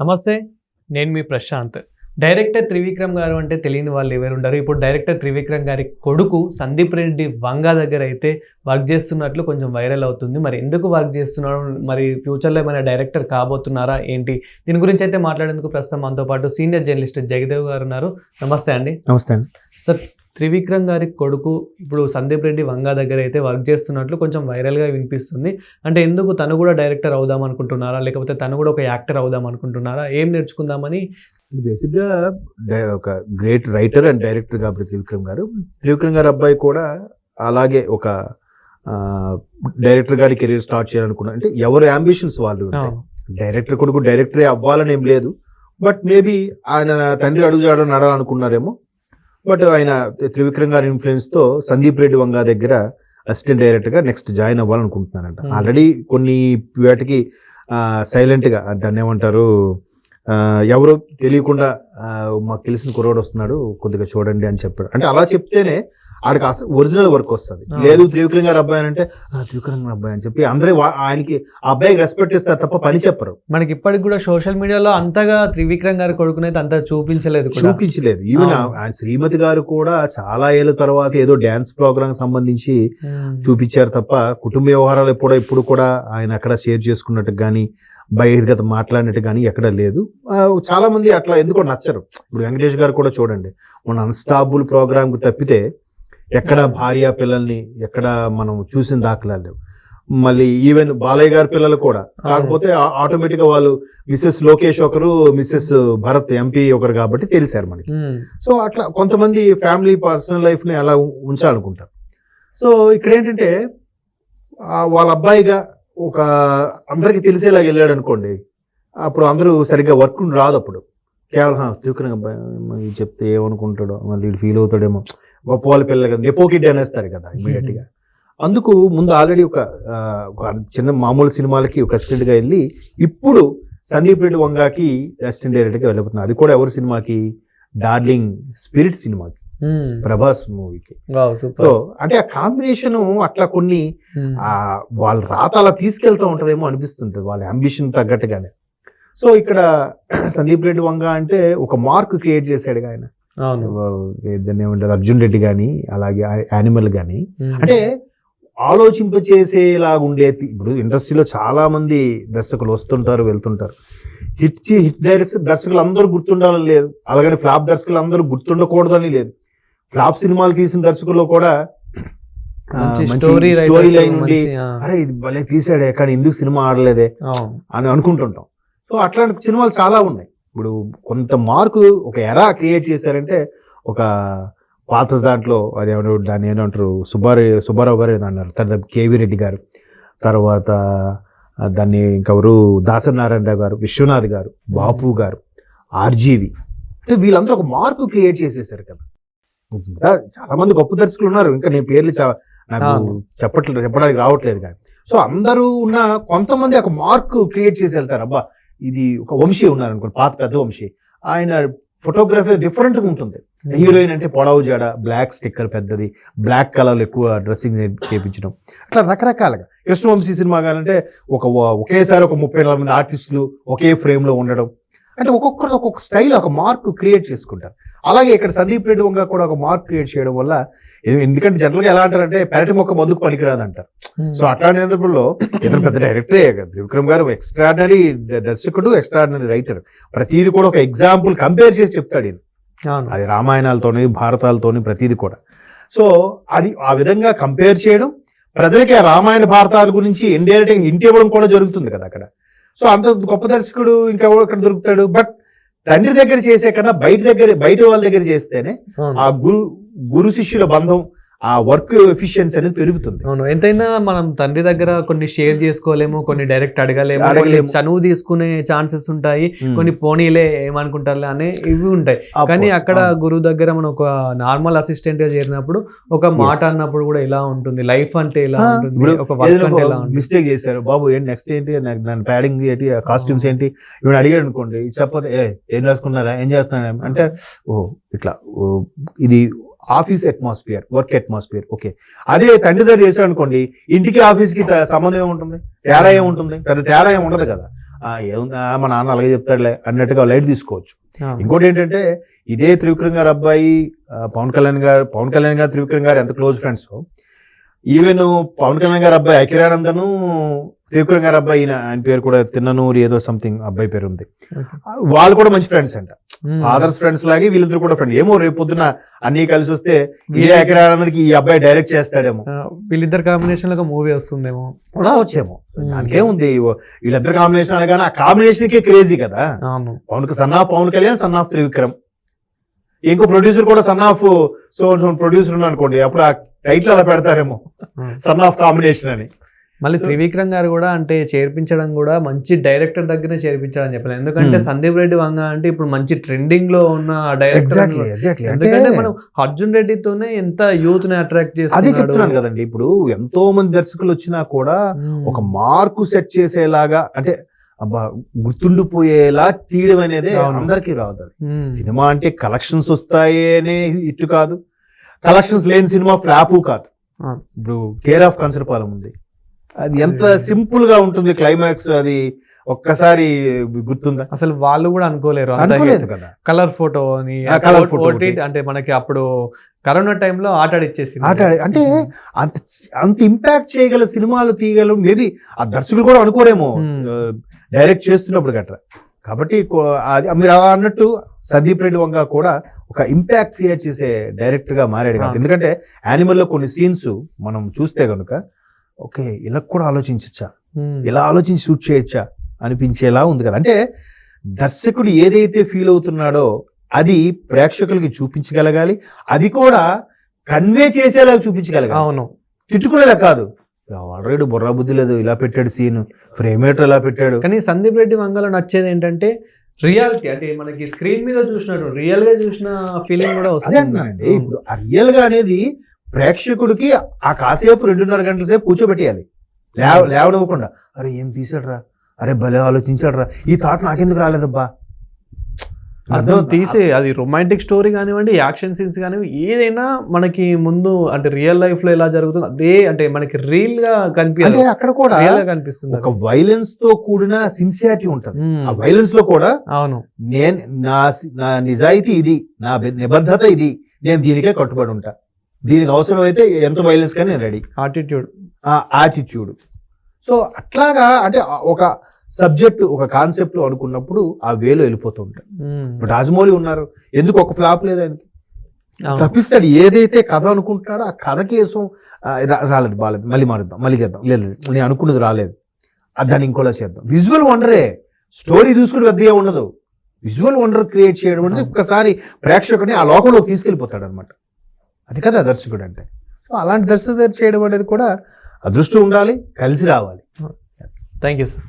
నమస్తే నేను మీ ప్రశాంత్. డైరెక్టర్ త్రివిక్రమ్ గారు అంటే తెలియని వాళ్ళు ఎవరు ఉండరు. ఇప్పుడు డైరెక్టర్ త్రివిక్రమ్ గారి కొడుకు సందీప్ రెడ్డి వంగా దగ్గర అయితే వర్క్ చేస్తున్నట్లు కొంచెం వైరల్ అవుతుంది. మరి ఎందుకు వర్క్ చేస్తున్నారు? మరి ఫ్యూచర్లో ఏమైనా డైరెక్టర్ కాబోతున్నారా? ఏంటి? దీని గురించి అయితే మాట్లాడేందుకు ప్రస్తుతం మనతో పాటు సీనియర్ జర్నలిస్ట్ జగదేవ్ గారు ఉన్నారు. నమస్తే అండి. నమస్తే అండి. సార్ త్రివిక్రమ్ గారి కొడుకు ఇప్పుడు సందీప్ రెడ్డి వంగా దగ్గర అయితే వర్క్ చేస్తున్నట్లు కొంచెం వైరల్గా వినిపిస్తుంది. అంటే ఎందుకు తను కూడా డైరెక్టర్ అవుదాం అనుకుంటున్నారా? లేకపోతే తను కూడా ఒక యాక్టర్ అవుదాం అనుకుంటున్నారా? ఏం నేర్చుకుందామని? బేసిక్గా ఒక గ్రేట్ రైటర్ అండ్ డైరెక్టర్ కాబట్టి త్రివిక్రమ్ గారు. త్రివిక్రమ్ గారు అబ్బాయి కూడా అలాగే ఒక డైరెక్టర్ గారి కెరీర్ స్టార్ట్ చేయాలనుకున్నారు అంటే ఎవరి అంబిషన్స్ వాళ్ళు. డైరెక్టర్ కొడుకు డైరెక్టరే అవ్వాలని ఏం లేదు. బట్ మేబీ ఆయన తండ్రి అడుగుజాడో నడాలనుకున్నారేమో. బట్ ఆయన త్రివిక్రమ్ గారి ఇన్ఫ్లుయెన్స్తో సందీప్ రెడ్డి వంగా దగ్గర అసిస్టెంట్ డైరెక్టర్గా నెక్స్ట్ జాయిన్ అవ్వాలనుకుంటున్నారంట Hmm. ఆల్రెడీ కొన్ని వాటికి సైలెంట్గా దాన్ని ఏమంటారు ఎవరో తెలియకుండా మాకు తెలిసిన కుర్రోడు వస్తున్నాడు కొద్దిగా చూడండి అని చెప్పాడు అంటే అలా చెప్తేనే ఆడికి ఒరిజినల్ వర్క్ వస్తుంది. లేదు త్రివిక్రమ్ గారు అబ్బాయి అని అంటే "ఆ, త్రివిక్రమ్ గారి అబ్బాయి అని చెప్పి అందరూ ఆయనకి ఆ అబ్బాయికి రెస్పెక్ట్ ఇస్తారు తప్ప పని చెప్పరు మనకి ఇప్పటికి కూడా సోషల్ మీడియాలో అంతగా త్రివిక్రమ్ గారి కొడుకునైతే అంతా చూపించలేదు చూపించలేదు ఈవెన్. ఆయన శ్రీమతి గారు కూడా చాలా ఏళ్ళ తర్వాత ఏదో డ్యాన్స్ ప్రోగ్రామ్ సంబంధించి. చూపించారు తప్ప కుటుంబ వ్యవహారాలు ఎప్పుడో ఇప్పుడు కూడా ఆయన అక్కడ షేర్ చేసుకున్నట్టు కానీ బహిర్గత మాట్లాడినట్టు కానీ ఎక్కడ లేదు. ఆ, చాలా మంది అట్లా ఎందుకో నచ్చరు. ఇప్పుడు వెంకటేష్ గారు కూడా చూడండి మన అన్స్టాబుల్ ప్రోగ్రామ్కు తప్పితే ఎక్కడ అవును. భార్య పిల్లల్ని ఎక్కడ మనం చూసిన దాఖలాలు లేవు. మళ్ళీ ఈవెన్ బాలయ్య గారి పిల్లలు కూడా. కాకపోతే ఆటోమేటిక్గా వాళ్ళు మిస్సెస్ లోకేష్ ఒకరు మిస్సెస్ భరత్ ఎంపీ ఒకరు కాబట్టి తెలిసారు మనకి. ఉమ్. సో అట్లా కొంతమంది ఫ్యామిలీ పర్సనల్ లైఫ్ని అలా ఉ- ఉంచాలనుకుంటారు. సో ఇక్కడ ఏంటంటే వాళ్ళ అబ్బాయిగా ఒక అందరికీ తెలిసేలాగా వెళ్ళాడు అనుకోండి అప్పుడు అందరూ సరిగ్గా వర్క్ రాదు అప్పుడు. కేవలం "హా, చెప్తే ఏమనుకుంటాడో మళ్ళీ ఫీల్ అవుతాడేమో. గొప్ప వాళ్ళ పిల్లలు కదా నెపోకిడ్ అనేస్తారు కదా ఇమీడియట్గా అందుకు ముందు ఆల్రెడీ ఒక చిన్న మామూలు సినిమాలకి ఒక అసిస్టెంట్గా వెళ్ళి ఇప్పుడు సందీప్ రెడ్డి వంగాకి అసిస్టెంట్ డైరెక్టర్గా వెళ్ళిపోతున్నారు అది కూడా ఎవరి సినిమాకి? డార్లింగ్ స్పిరిట్ సినిమాకి. ప్రభాస్ మూవీకి. సో అంటే ఆ కాంబినేషన్ అట్లా కొన్ని. ఆ వాళ్ళ రాత అలా తీసుకెళ్తూ ఉంటదేమో అనిపిస్తుంటది వాళ్ళ అంబిషన్ తగ్గట్టుగానే. సో ఇక్కడ సందీప్ రెడ్డి వంగ అంటే ఒక మార్క్ క్రియేట్ చేశాడు ఆయన. దాన్ని ఏమంటారు అర్జున్ రెడ్డి కానీ అలాగే యానిమల్ కానీ ఉమ్. అంటే ఆలోచింపచేసేలాగా ఉండేది ఇప్పుడు ఇండస్ట్రీలో చాలా మంది దర్శకులు వస్తుంటారు వెళ్తుంటారు. హిట్ హిట్ డైరెక్టర్ దర్శకులు అందరూ గుర్తుండాలని లేదు. అలాగని ఫ్లాప్ దర్శకులు అందరూ గుర్తుండకూడదని లేదు. ఫ్లాప్ సినిమాలు తీసిన దర్శకుల్లో కూడా స్టోరీ లైన్ ఆ. అరే ఇది భలే తీసాడే కానీ ఎందుకు సినిమా ఆడలేదే అని అనుకుంటుంటాం. సో అట్లాంటి సినిమాలు చాలా ఉన్నాయి. ఇప్పుడు కొంత మార్కు ఒక ఎరా క్రియేట్ చేశారంటే ఒక పాత దాంట్లో అది ఏమంటారు దాన్ని ఏమంటారు సుబ్బారావు సుబ్బారావు గారు అన్నారు తర్వాత కేవీ రెడ్డి గారు తర్వాత దాన్ని ఇంకెవరు దాసనారాయణ గారు విశ్వనాథ్ గారు బాపు గారు ఆర్జీవి. అంటే వీళ్ళందరూ ఒక మార్కు క్రియేట్ చేసేసారు కదా. ఇంకా చాలా మంది గొప్ప దర్శకులు ఉన్నారు. ఇంకా నేను పేర్లు నాకు. చెప్పట్లేదు చెప్పడానికి రావట్లేదు కానీ. సో అందరూ ఉన్న కొంతమంది ఒక మార్క్ క్రియేట్ చేసి వెళ్తారు. అబ్బా ఇది ఒక వంశీ ఉన్నారు అనుకోండి పాత పెద్ద వంశీ. ఆయన ఫోటోగ్రఫీ డిఫరెంట్గా ఉంటుంది హీరోయిన్ అంటే పొడవు జాడ బ్లాక్ స్టిక్కర్ పెద్దది బ్లాక్ కలర్ ఎక్కువ డ్రెస్సింగ్ చేయించడం అట్లా రకరకాలుగా. కృష్ణవంశీ సినిమా కానంటే ఒక ఒకేసారి ఒక ముప్పై నలభై మంది ఆర్టిస్టులు ఒకే ఫ్రేమ్లో ఉండడం. అంటే ఒక్కొక్కరు ఒక్కొక్క స్టైల్ ఒక మార్క్ క్రియేట్ చేసుకుంటారు. అలాగే ఇక్కడ సందీప్ రెడ్డి వంగ కూడా ఒక మార్క్ క్రియేట్ చేయడం వల్ల ఎందుకంటే జనరల్గా ఎలా అంటారంటే పెరటి మొక్క మందుకు పనికిరాదు అంటారు. ఉమ్. సో అట్లాంటి సందర్భంలో ఇతను పెద్ద డైరెక్టరే త్రివిక్రమ్ గారు ఎక్స్ట్రాడినరీ దర్శకుడు ఎక్స్ట్రాడినరీ రైటర్ ప్రతిది కూడా ఒక ఎగ్జాంపుల్ కంపేర్ చేసి చెప్తాడు ఈయన. అది రామాయణాలతోని భారతాలతోని ప్రతిది కూడా. సో అది ఆ విధంగా కంపేర్ చేయడం ప్రజలకి ఆ రామాయణ భారతాల గురించి ఇండైరెక్ట్గా ఇంటి ఇవ్వడం కూడా జరుగుతుంది కదా అక్కడ. సో అంత గొప్ప దర్శకుడు ఇంకా ఎక్కడ దొరుకుతాడు? బట్ తండ్రి దగ్గర చేసే కన్నా బయట దగ్గర బయట వాళ్ళ దగ్గర చేస్తేనే ఆ గురు గురు శిష్యుల బంధం ఆ వర్క్ ఎఫిషియన్సీ అనేది పెరుగుతుంది. అవును. ఎంతైనా మనం తండ్రి దగ్గర కొన్ని షేర్ చేసుకోలేము కొన్ని డైరెక్ట్ అడగలేము. చనువు తీసుకునే ఛాన్సెస్ ఉంటాయి కొన్ని పోనీలే ఏమనుకుంటారులే అనే ఇవి ఉంటాయి. కానీ అక్కడ. గురువు దగ్గర మనం ఒక నార్మల్ అసిస్టెంట్గా చేరినప్పుడు ఒక మాట అన్నప్పుడు కూడా ఎలా ఉంటుంది? లైఫ్ అంటే ఎలా ఆ, ఉంటుంది? ఒక వర్క్ అంటే ఎలా ఉంటుంది? మిస్టేక్ చేశారు. బాబు ఏంటి నెక్స్ట్ ఏంటి? నాకు దాని ప్యాడింగ్ ఏంటి? కాస్ట్యూమ్స్ ఏంటి? ఇవి అడిగాడు అనుకోండి. చెప్పదు ఏ ఏం రాసుకున్నారా? ఏం చేస్తున్నారా? అంటే ఓ ఇట్లా ఇది office atmosphere work atmosphere okay అదే తండ్రి దగ్గర చేశాడు అనుకోండి ఇంటికి ఆఫీస్కి త- సంబంధం ఏముంటుంది? తేడా ఏముంటుంది? పెద్ద తేడా ఏమి ఉండదు కదా. "ఆ, ఏముందా? మా నాన్న అలాగే చెప్తాడులే అన్నట్టుగా లైట్ తీసుకోవచ్చు. ఇంకోటి ఏంటంటే ఇదే త్రివిక్రమ్ గారు అబ్బాయి పవన్ కళ్యాణ్ గారు పవన్ కళ్యాణ్ గారు త్రివిక్రమ్ గారు ఎంత close friends even Pawan Kalyan garu అబ్బాయి అఖిరానందను త్రివిక్రమ్ గారు అబ్బాయి ఆయన పేరు కూడా తిన్ననూరి ఏదో సంథింగ్ అబ్బాయి పేరు ఉంది. వాళ్ళు కూడా మంచి ఫ్రెండ్స్ అంట. ఫాదర్స్ ఫ్రెండ్స్ లాగే వీళ్ళిద్దరు కూడా ఫ్రెండ్ ఏమో రేపు పొద్దున అన్ని కలిసి వస్తే వీళ్ళ- అఖిరానందనికి ఈ అబ్బాయి డైరెక్ట్ చేస్తాడేమో. వీళ్ళిద్దరు కాంబినేషన్లో మూవీ వస్తుందేమో. కూడా వచ్చేమో. Hmm. దానికేముంది వీళ్ళిద్దరు కాంబినేషన్ అనగానే ఆ కాంబినేషన్ కే క్రేజీ కదా. Pawan son of Pawan Kalyan son of Trivikram. ఇంకో ప్రొడ్యూసర్ కూడా సన్ ఆఫ్ సో ప్రొడ్యూసర్ అనుకోండి అప్పుడు ఆ టైటిల్ అలా పెడతారేమో. ఆ. సన్ ఆఫ్ కాంబినేషన్ అని. మళ్ళీ త్రివిక్రమ్ గారు కూడా అంటే చేర్పించడం కూడా మంచి డైరెక్టర్ దగ్గరే చేర్పించాలని చెప్పాలి ఎందుకంటే Hmm. సందీప్ రెడ్డి వంగ అంటే ఇప్పుడు మంచి ట్రెండింగ్లో ఉన్న డైరెక్టర్ ఎందుకంటే మనం అర్జున్ రెడ్డితోనే ఎంత యూత్ని అట్రాక్ట్ అదే చేస్తున్నాడు చెప్తున్నాను కదండి ఇప్పుడు ఎంతో మంది దర్శకులు వచ్చినా కూడా Hmm. ఒక మార్కు సెట్ చేసేలాగా అంటే అబ్బా గుర్తుండిపోయేలా తీయడం అనేది. అందరికీ రాదు అది Hmm. సినిమా అంటే కలెక్షన్స్ వస్తాయి అనే ఇట్టు కాదు కలెక్షన్స్ లేని సినిమా ఫ్లాపు కాదు. ఇప్పుడు కేర్ ఆఫ్ కంచరపాలెం ఉంది అది ఎంత సింపుల్గా ఉంటుంది క్లైమాక్స్ అది ఒక్కసారి గుర్తుందా? అసలు వాళ్ళు కూడా అనుకోలేరు అనుకోలేదు కదా. కలర్ ఫోటో అని OTT ఒకటి. అంటే మనకి అప్పుడు కరోనా టైంలో ఆట ఆడిచ్చేసింది. ఆట అంటే అంత అంత ఇంపాక్ట్ చేయగల సినిమాలు తీయగల మేబీ ఆ దర్శకులు కూడా అనుకోరేమో. డైరెక్ట్ చేస్తున్నప్పుడు గట్రా. కాబట్టి అది మీరు అలా అన్నట్టు సందీప్ రెడ్డి వంగ కూడా ఒక ఇంపాక్ట్ క్రియేట్ చేసే డైరెక్టర్గా మారాడు. ఎందుకంటే యానిమల్లో కొన్ని సీన్స్ మనం చూస్తే కనుక ఓకే ఇలా కూడా ఆలోచించచ్చా. ఇలా ఆలోచించి షూట్ చేయొచ్చా? అనిపించేలా ఉంది కదా. అంటే దర్శకుడు ఏదైతే ఫీల్ అవుతున్నాడో అది ప్రేక్షకులకి చూపించగలగాలి. అది కూడా కన్వే చేసేలాగా చూపించగలగాలి. అవును. తిట్టుకునేలా కాదు. ఆల్రెడీ బుర్రా బుద్ధి లేదు ఇలా పెట్టాడు సీన్. ఫ్రేమేటర్ ఇలా పెట్టాడు? కానీ సందీప్ రెడ్డి వంగలో నచ్చేది ఏంటంటే రియాలిటీ. అంటే మనకి స్క్రీన్ మీద చూసినట్టు రియల్గా చూసిన ఫీలింగ్ కూడా వస్తుంది. ఇప్పుడు రియల్గా అనేది ప్రేక్షకుడికి ఆ కాసేపు రెండున్నర గంటల సేపు కూర్చోబెట్టేయాలి. లేవ లేవనివ్వకుండా అరే ఏం తీసాడు రా అరే భలే ఆలోచించాడు రా ఈ థాట్ నాకెందుకు రాలేదబ్బా? అర్థం తీసే అది రొమాంటిక్ స్టోరీ కానివ్వండి యాక్షన్ సీన్స్ కానివ్వండి ఏదైనా మనకి ముందు అంటే రియల్ లైఫ్లో ఎలా జరుగుతుంది అదే అంటే మనకి రియల్గా కనిపించదు అక్కడ కూడా కనిపిస్తుంది ఒక వైలెన్స్తో కూడిన సిన్సియారిటీ ఉంటది. ఉమ్, ఆ వైలెన్స్లో కూడా అవును. నేను నా నా నిజాయితీ ఇది నా నిబద్ధత ఇది నేను దీనికే కట్టుబడి ఉంటా. దీనికి అవసరమైతే ఎంత వైలెన్స్ కానీ నేను రెడీ ఆటిట్యూడ్ ఆ యాటిట్యూడ్ సో అట్లాగా అంటే ఒక సబ్జెక్ట్ ఒక కాన్సెప్ట్ అనుకున్నప్పుడు ఆ వేలో వెళ్ళిపోతూ ఉంటాడు. ఇప్పుడు రాజమౌళి ఉన్నారు. ఎందుకు ఒక ఫ్లాప్ లేదు ఆయనకి? తప్పిస్తాడు. ఏదైతే కథ అనుకుంటున్నాడో ఆ కథ కేసం రాలేదు బాలేదు. మళ్ళీ మారుద్దాం. మళ్ళీ చేద్దాం. లేదు నేను అనుకున్నది రాలేదు. దాన్ని ఇంకోలా చేద్దాం. విజువల్ వండరే స్టోరీ చూసుకుని పెద్దగా ఉండదు. విజువల్ వండర్ క్రియేట్ చేయడం అనేది ఒక్కసారి ప్రేక్షకుడిని ఆ లోకంలోకి తీసుకెళ్ళిపోతాడు అనమాట అది కదా దర్శకుడు అంటే సో అలాంటి దర్శకుడు చేయడం అనేది కూడా అదృష్టం ఉండాలి కలిసి రావాలి. Thank you sir.